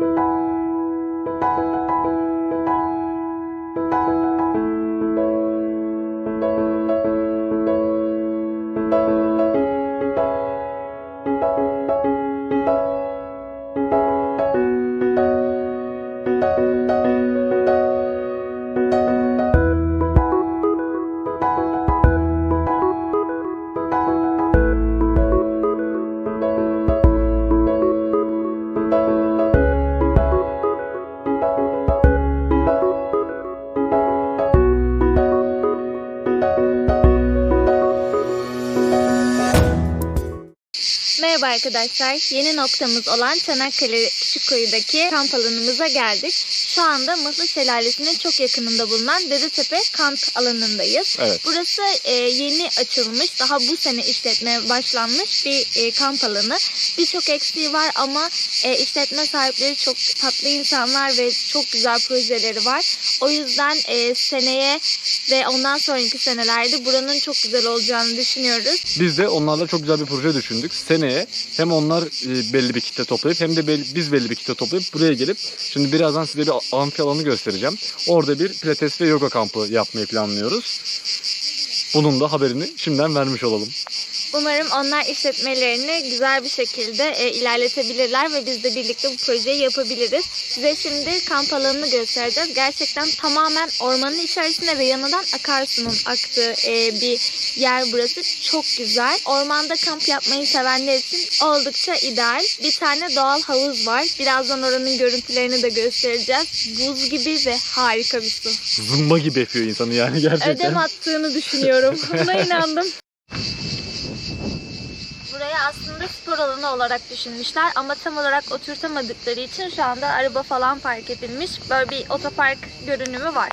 you say Merhaba arkadaşlar. Yeni noktamız olan Çanakkale Küçükkuyu'daki kamp alanımıza geldik. Şu anda Mısır Şelalesi'nin çok yakınında bulunan Dedetepe kamp alanındayız. Evet. Burası e, yeni açılmış, daha bu sene işletmeye başlanmış bir e, kamp alanı. Birçok eksiği var ama e, işletme sahipleri çok tatlı insanlar ve çok güzel projeleri var. O yüzden e, seneye ve ondan sonraki senelerde buranın çok güzel olacağını düşünüyoruz. Biz de onlarla çok güzel bir proje düşündük. Seneye hem onlar e, belli bir kitle toplayıp hem de biz belli bir kitle toplayıp buraya gelip şimdi birazdan size bir amfi alanı göstereceğim. Orada bir pilates ve yoga kampı yapmayı planlıyoruz. Bunun da haberini şimdiden vermiş olalım. Umarım onlar işletmelerini güzel bir şekilde e, ilerletebilirler ve biz de birlikte bu projeyi yapabiliriz. Size şimdi kamp alanını göstereceğiz. Gerçekten tamamen ormanın içerisinde ve yanından akarsunun aktığı e, bir yer burası. Çok güzel. Ormanda kamp yapmayı sevenler için oldukça ideal. Bir tane doğal havuz var. Birazdan oranın görüntülerini de göstereceğiz. Buz gibi ve harika bir su. Zımba gibi yapıyor insanı yani gerçekten. ödem attığını düşünüyorum. Buna inandım. Aslında spor alanı olarak düşünmüşler ama tam olarak oturtamadıkları için şu anda araba falan park edilmiş. Böyle bir otopark görünümü var.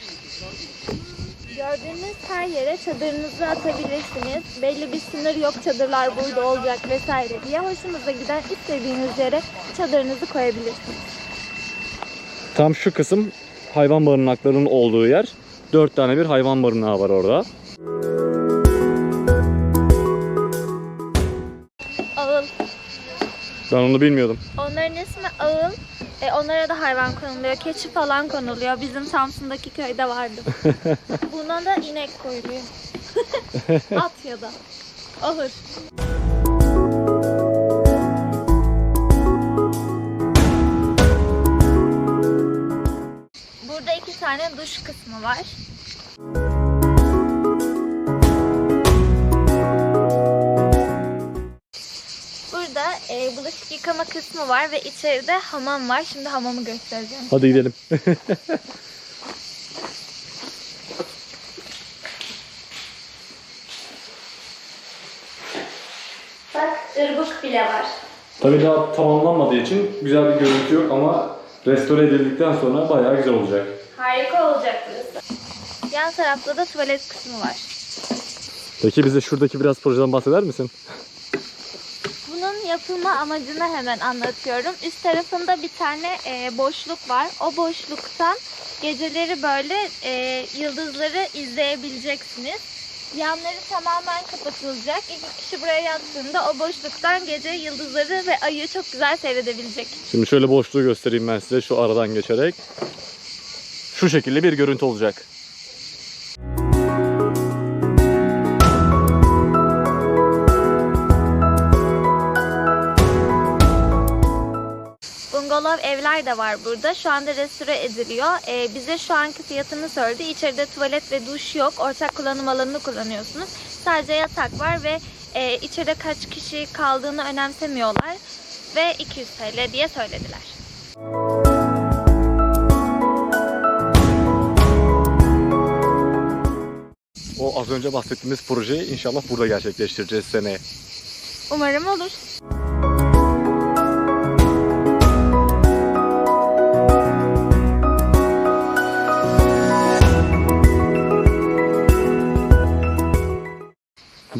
Gördüğünüz her yere çadırınızı atabilirsiniz. Belli bir sınır yok çadırlar burada olacak vesaire diye. Hoşunuza giden istediğiniz yere çadırınızı koyabilirsiniz. Tam şu kısım hayvan barınaklarının olduğu yer. Dört tane bir hayvan barınağı var orada. Ben onu bilmiyordum. Onların ismi ağıl. E, onlara da hayvan konuluyor. Keçi falan konuluyor. Bizim Samsun'daki köyde vardı. Buna da inek koyuluyor. At ya da. Ahır. Burada iki tane duş kısmı var. Burada e, bulaşık yıkama kısmı var ve içeride hamam var. Şimdi hamamı göstereceğim. Hadi gidelim. Bak ırbık bile var. Tabii daha tamamlanmadığı için güzel bir görüntü yok ama restore edildikten sonra bayağı güzel olacak. Harika olacak burası. Yan tarafta da tuvalet kısmı var. Peki bize şuradaki biraz projeden bahseder misin? Yapılma amacını hemen anlatıyorum. Üst tarafında bir tane e, boşluk var. O boşluktan geceleri böyle e, yıldızları izleyebileceksiniz. Yanları tamamen kapatılacak. İki kişi buraya yattığında o boşluktan gece yıldızları ve ayı çok güzel seyredebilecek. Şimdi şöyle boşluğu göstereyim ben size şu aradan geçerek. Şu şekilde bir görüntü olacak. Bungalov evler de var burada. Şu anda restore ediliyor. Ee, bize şu anki fiyatını söyledi. İçeride tuvalet ve duş yok. Ortak kullanım alanını kullanıyorsunuz. Sadece yatak var ve e, içeride kaç kişi kaldığını önemsemiyorlar. Ve 200 TL diye söylediler. O az önce bahsettiğimiz projeyi inşallah burada gerçekleştireceğiz seneye. Umarım olur.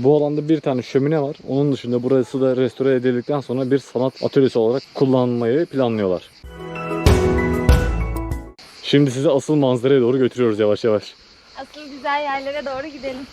Bu alanda bir tane şömine var. Onun dışında burası da restore edildikten sonra bir sanat atölyesi olarak kullanmayı planlıyorlar. Şimdi sizi asıl manzaraya doğru götürüyoruz yavaş yavaş. Asıl güzel yerlere doğru gidelim.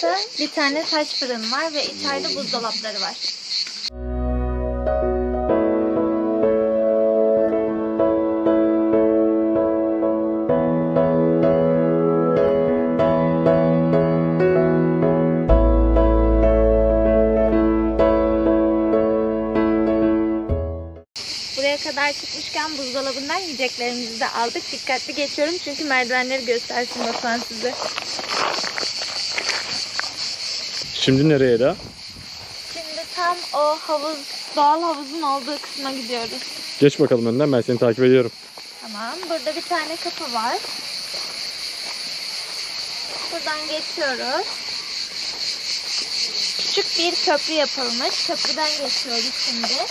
Tarafta bir tane taş fırın var ve içeride buzdolapları var. Buraya kadar çıkmışken buzdolabından yiyeceklerimizi de aldık. Dikkatli geçiyorum çünkü merdivenleri göstersin Batuhan size. Şimdi nereye da? Şimdi tam o havuz, doğal havuzun olduğu kısma gidiyoruz. Geç bakalım önden ben seni takip ediyorum. Tamam. Burada bir tane kapı var. Buradan geçiyoruz. Küçük bir köprü yapılmış. Köprüden geçiyoruz şimdi.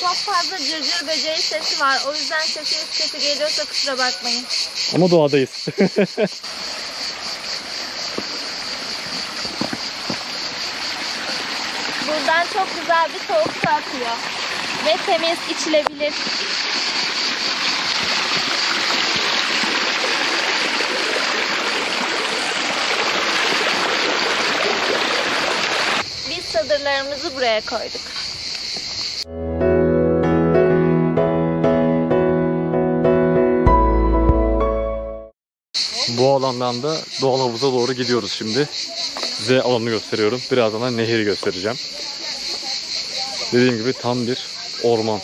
Çok fazla cırcır böceği sesi var. O yüzden sesimiz kötü geliyorsa kusura bakmayın. Ama doğadayız. Buradan çok güzel bir soğuk su akıyor. Ve temiz içilebilir. Biz çadırlarımızı buraya koyduk. Bu alandan da doğal havuza doğru gidiyoruz şimdi. Size alanı gösteriyorum. Birazdan da nehri göstereceğim. Dediğim gibi tam bir orman.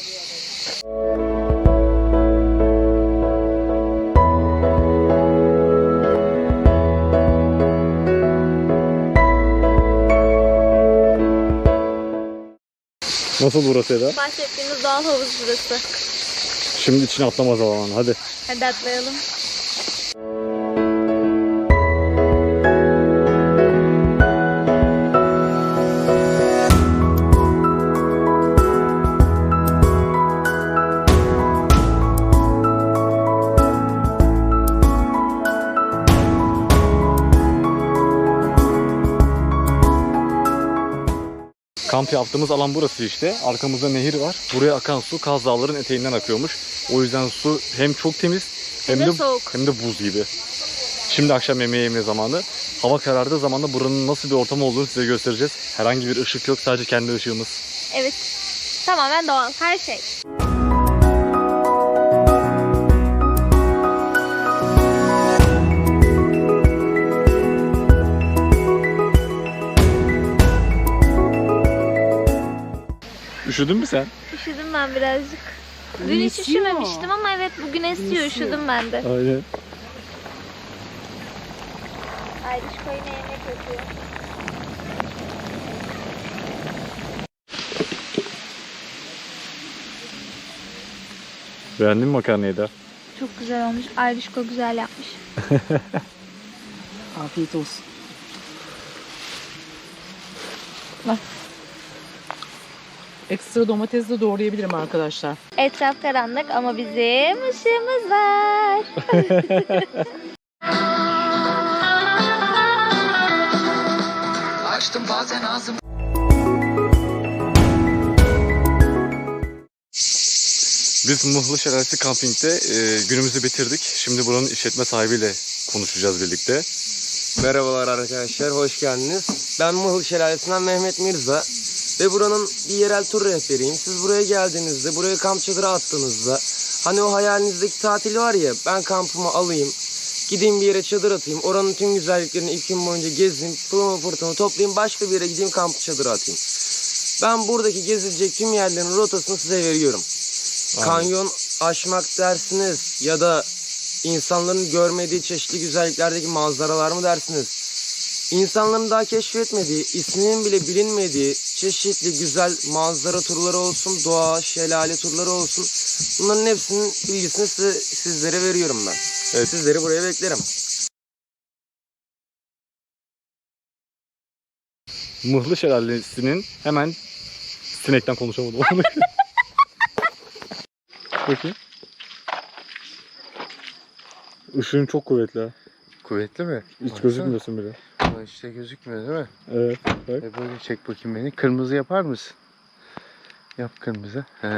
Nasıl burası Eda? Bahsettiğimiz doğal havuz burası. Şimdi içine atlama zamanı. Hadi. Hadi atlayalım. Kamp yaptığımız alan burası işte. Arkamızda nehir var. Buraya akan su Kaz Dağları'nın eteğinden akıyormuş. O yüzden su hem çok temiz hem Hem de de soğuk. hem de buz gibi. Şimdi akşam yemeği yeme zamanı. Hava karardığı zaman da buranın nasıl bir ortam olduğunu size göstereceğiz. Herhangi bir ışık yok, sadece kendi ışığımız. Evet. Tamamen doğal. Her şey. Üşüdün mü sen? Üşüdüm ben birazcık. Dün hiç Esiyor. üşümemiştim ama evet bugün esiyor. Esiyor. Üşüdüm ben de. Aynen. Ayrış koyuna yemek yapıyor. Beğendin mi makarnayı da? Çok güzel olmuş. Ayrışko güzel yapmış. Afiyet olsun. Bak. Ekstra domates de doğrayabilirim arkadaşlar. Etraf karanlık ama bizim ışığımız var. Açtım bazen ağzımı Biz Mıhlı Şelalesi Camping'de e, günümüzü bitirdik. Şimdi buranın işletme sahibiyle konuşacağız birlikte. Merhabalar arkadaşlar, hoş geldiniz. Ben Mıhıl Şelalesi'nden Mehmet Mirza ve buranın bir yerel tur rehberiyim. Siz buraya geldiğinizde, buraya kamp çadırı attığınızda hani o hayalinizdeki tatil var ya, ben kampımı alayım, gideyim bir yere çadır atayım, oranın tüm güzelliklerini ilk gün boyunca gezeyim, pılımı pırtımı toplayayım, başka bir yere gideyim kamp çadırı atayım. Ben buradaki gezilecek tüm yerlerin rotasını size veriyorum. Kanyon aşmak dersiniz ya da insanların görmediği çeşitli güzelliklerdeki manzaralar mı dersiniz? İnsanların daha keşfetmediği, isminin bile bilinmediği çeşitli güzel manzara turları olsun, doğa, şelale turları olsun. Bunların hepsinin bilgisini size, sizlere veriyorum ben. Evet. Sizleri buraya beklerim. Mıhlı Şelalesi'nin hemen sinekten konuşamadım. Bakayım. Işığın çok kuvvetli ha. Kuvvetli mi? Hiç Baksana. gözükmüyorsun bile. Ama işte gözükmüyor değil mi? Evet. Bak. E böyle çek bakayım beni. Kırmızı yapar mısın? Yap kırmızı. He,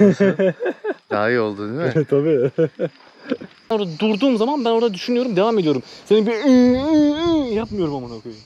nasıl? Daha iyi oldu değil mi? Tabii. Orada durduğum zaman ben orada düşünüyorum, devam ediyorum. Senin bir ıı, ıı, ıı yapmıyorum amına koyayım.